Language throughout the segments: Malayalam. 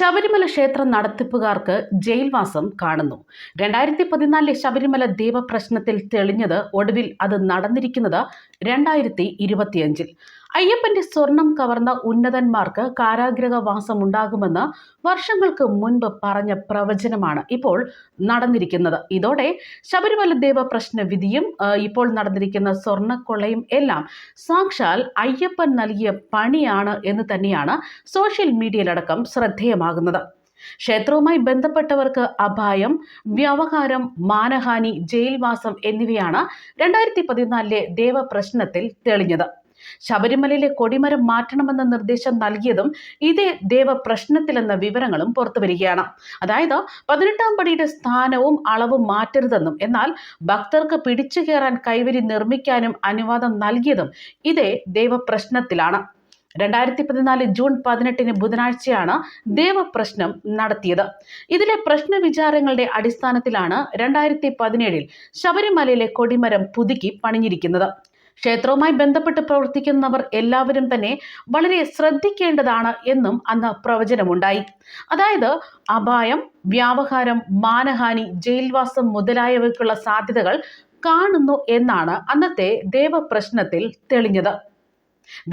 ശബരിമല ക്ഷേത്ര നടത്തിപ്പുകാർക്ക് ജയിൽവാസം കാണുന്നു. രണ്ടായിരത്തി പതിനാലിലെ ശബരിമല ദേവപ്രശ്നത്തിൽ തെളിഞ്ഞത് ഒടുവിൽ അത് നടന്നിരിക്കുന്നത് രണ്ടായിരത്തി ഇരുപത്തിയഞ്ചിൽ. അയ്യപ്പന്റെ സ്വർണം കവർന്ന ഉന്നതന്മാർക്ക് കാരാഗ്രഹവാസം ഉണ്ടാകുമെന്ന് വർഷങ്ങൾക്ക് മുൻപ് പറഞ്ഞ പ്രവചനമാണ് ഇപ്പോൾ നടന്നിരിക്കുന്നത്. ഇതോടെ ശബരിമല ദേവപ്രശ്ന വിധിയും ഇപ്പോൾ നടന്നിരിക്കുന്ന സ്വർണക്കൊള്ളയും എല്ലാം സാക്ഷാൽ അയ്യപ്പൻ നൽകിയ പണിയാണ് എന്ന് തന്നെയാണ് സോഷ്യൽ മീഡിയയിലടക്കം ശ്രദ്ധേയമാകുന്നത്. ക്ഷേത്രവുമായി ബന്ധപ്പെട്ടവർക്ക് അപായം വ്യവഹാരം മാനഹാനി ജയിൽവാസം എന്നിവയാണ് രണ്ടായിരത്തി പതിനാലിലെ ദേവപ്രശ്നത്തിൽ തെളിഞ്ഞത്. ശബരിമലയിലെ കൊടിമരം മാറ്റണമെന്ന നിർദ്ദേശം നൽകിയതും ഇതേ ദേവപ്രശ്നത്തിലെന്ന വിവരങ്ങളും പുറത്തുവരികയാണ് അതായത് പതിനെട്ടാം പടിയുടെ സ്ഥാനവും അളവും മാറ്റരുതെന്നും എന്നാൽ ഭക്തർക്ക് പിടിച്ചു കയറാൻ കൈവരി നിർമ്മിക്കാനും അനുവാദം നൽകിയതും ഇതേ ദേവപ്രശ്നത്തിലാണ്. രണ്ടായിരത്തി പതിനാല് ജൂൺ പതിനെട്ടിന് ബുധനാഴ്ചയാണ് ദേവപ്രശ്നം നടത്തിയത്. ഇതിലെ പ്രശ്ന വിചാരങ്ങളുടെ അടിസ്ഥാനത്തിലാണ് രണ്ടായിരത്തി പതിനേഴിൽ ശബരിമലയിലെ കൊടിമരം പുതുക്കി പണിഞ്ഞിരിക്കുന്നത്. ക്ഷേത്രവുമായി ബന്ധപ്പെട്ട് പ്രവർത്തിക്കുന്നവർ എല്ലാവരും തന്നെ വളരെ ശ്രദ്ധിക്കേണ്ടതാണ് എന്നും അന്ന് പ്രവചനമുണ്ടായി. അതായത് അപായം വ്യാവഹാരം മാനഹാനി ജയിൽവാസം മുതലായവയ്ക്കുള്ള സാധ്യതകൾ കാണുന്നു എന്നാണ് അന്നത്തെ ദേവപ്രശ്നത്തിൽ തെളിഞ്ഞത്.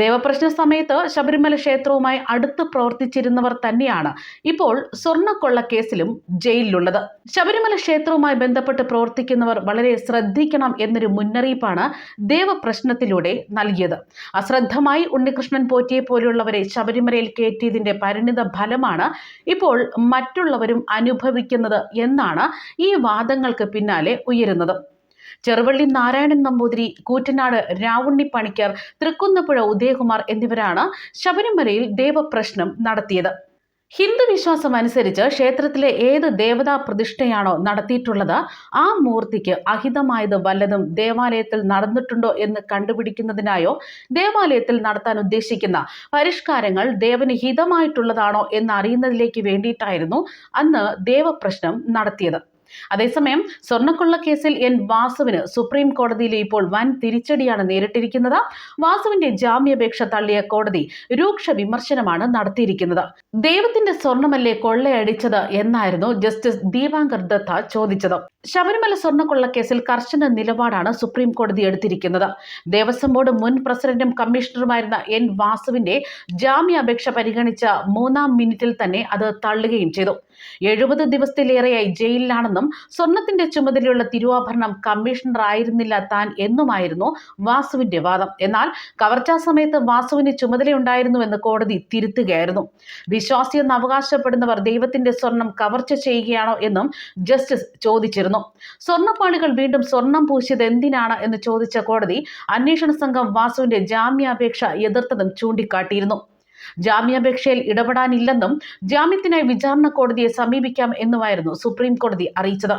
ദേവപ്രശ്ന സമയത്ത് ശബരിമല ക്ഷേത്രവുമായി അടുത്ത് പ്രവർത്തിച്ചിരുന്നവർ തന്നെയാണ് ഇപ്പോൾ സ്വർണക്കൊള്ള കേസിലും ജയിലിലുള്ളത്. ശബരിമല ക്ഷേത്രവുമായി ബന്ധപ്പെട്ട് പ്രവർത്തിക്കുന്നവർ വളരെ ശ്രദ്ധിക്കണം എന്നൊരു മുന്നറിയിപ്പാണ് ദേവപ്രശ്നത്തിലൂടെ നൽകിയത്. അശ്രദ്ധമായി ഉണ്ണികൃഷ്ണൻ പോറ്റിയെ പോലുള്ളവരെ ശബരിമലയിൽ കയറ്റിയതിന്റെ പരിണിത ഫലമാണ് ഇപ്പോൾ മറ്റുള്ളവരും അനുഭവിക്കുന്നത് എന്നാണ് ഈ വാദങ്ങൾക്ക് പിന്നാലെ ഉയരുന്നത്. ചെറുവള്ളി നാരായണൻ നമ്പൂതിരി കൂറ്റനാട് രാവുണ്ണി പണിക്കർ തൃക്കുന്നപ്പുഴ ഉദയകുമാർ എന്നിവരാണ് ശബരിമലയിൽ ദേവപ്രശ്നം നടത്തിയത്. ഹിന്ദു വിശ്വാസം അനുസരിച്ച് ക്ഷേത്രത്തിലെ ഏത് ദേവതാ പ്രതിഷ്ഠയാണോ നടത്തിയിട്ടുള്ളത് ആ മൂർത്തിക്ക് അഹിതമായത് വല്ലതും ദേവാലയത്തിൽ നടന്നിട്ടുണ്ടോ എന്ന് കണ്ടുപിടിക്കുന്നതിനായോ ദേവാലയത്തിൽ നടത്താൻ ഉദ്ദേശിക്കുന്ന പരിഷ്കാരങ്ങൾ ദേവന് ഹിതമായിട്ടുള്ളതാണോ എന്ന് അറിയുന്നതിലേക്ക് വേണ്ടിയിട്ടായിരുന്നു അന്ന് ദേവപ്രശ്നം നടത്തിയത്. അതേസമയം സ്വർണക്കൊള്ള കേസിൽ എൻ വാസുവിന് സുപ്രീം കോടതിയിൽ ഇപ്പോൾ വൻ തിരിച്ചടിയാണ് നേരിട്ടിരിക്കുന്നത്. വാസുവിന്റെ ജാമ്യാപേക്ഷ തള്ളിയ കോടതി രൂക്ഷ വിമർശനമാണ് നടത്തിയിരിക്കുന്നത്. ദൈവത്തിന്റെ സ്വർണമല്ലേ കൊള്ളയടിച്ചത് എന്നായിരുന്നു ജസ്റ്റിസ് ദീപാങ്കർ ദത്ത ചോദിച്ചത്. ശബരിമല സ്വർണക്കൊള്ള കേസിൽ കർശന നിലപാടാണ് സുപ്രീം കോടതി എടുത്തിരിക്കുന്നത്. ദേവസ്വം ബോർഡ് മുൻ പ്രസിഡന്റും കമ്മീഷണറുമായിരുന്ന എൻ വാസുവിന്റെ ജാമ്യാപേക്ഷ പരിഗണിച്ച മൂന്നാം മിനിറ്റിൽ തന്നെ അത് തള്ളുകയും ചെയ്തു. എഴുപത് ദിവസത്തിലേറെയായി ജയിലിലാണെന്നും സ്വർണത്തിന്റെ ചുമതലയുള്ള തിരുവാഭരണം കമ്മീഷണർ ആയിരുന്നില്ല താൻ എന്നുമായിരുന്നു വാസുവിന്റെ വാദം. എന്നാൽ കവർച്ചാ സമയത്ത് വാസുവിന് ചുമതലയുണ്ടായിരുന്നുവെന്ന് കോടതി തിരുത്തുകയായിരുന്നു. വിശ്വാസിയെന്ന് അവകാശപ്പെടുന്നവർ ദൈവത്തിന്റെ സ്വർണം കവർച്ച ചെയ്യുകയാണോ എന്നും ജസ്റ്റിസ് ചോദിച്ചിരുന്നു. സ്വർണപ്പാളികൾ വീണ്ടും സ്വർണം പൂശിയത് എന്തിനാണ് എന്ന് ചോദിച്ച കോടതി അന്വേഷണ സംഘം വാസുവിന്റെ ജാമ്യാപേക്ഷ എതിർത്തതും ചൂണ്ടിക്കാട്ടിയിരുന്നു. ജാമ്യാപേക്ഷയിൽ ഇടപെടാനില്ലെന്നും ജാമ്യത്തിനായി വിചാരണ കോടതിയെ സമീപിക്കാം എന്നുമായിരുന്നു സുപ്രീം കോടതി അറിയിച്ചത്.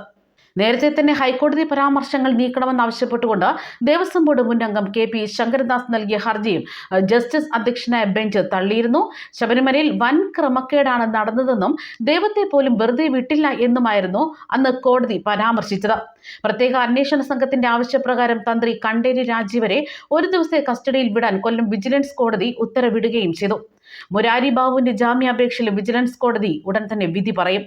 നേരത്തെ തന്നെ ഹൈക്കോടതി പരാമർശങ്ങൾ നീക്കണമെന്നാവശ്യപ്പെട്ടുകൊണ്ട് ദേവസ്വം ബോർഡ് മുൻ അംഗം കെ പി ശങ്കരദാസ് നൽകിയ ഹർജിയും ജസ്റ്റിസ് അധ്യക്ഷനായ ബെഞ്ച് തള്ളിയിരുന്നു. ശബരിമലയിൽ വൻ ക്രമക്കേടാണ് നടന്നതെന്നും ദൈവത്തെ പോലും വെറുതെ വിട്ടില്ല എന്നുമായിരുന്നു അന്ന് കോടതി പരാമർശിച്ചത്. പ്രത്യേക അന്വേഷണ സംഘത്തിന്റെ ആവശ്യപ്രകാരം തന്ത്രി കണ്ടേരി രാജീവരെ ഒരു ദിവസത്തെ കസ്റ്റഡിയിൽ വിടാൻ കൊല്ലം വിജിലൻസ് കോടതി ഉത്തരവിടുകയും ചെയ്തു. മുരാരി ബാബുവിന്റെ ജാമ്യാപേക്ഷയിൽ വിജിലൻസ് കോടതി ഉടൻ തന്നെ വിധി പറയും.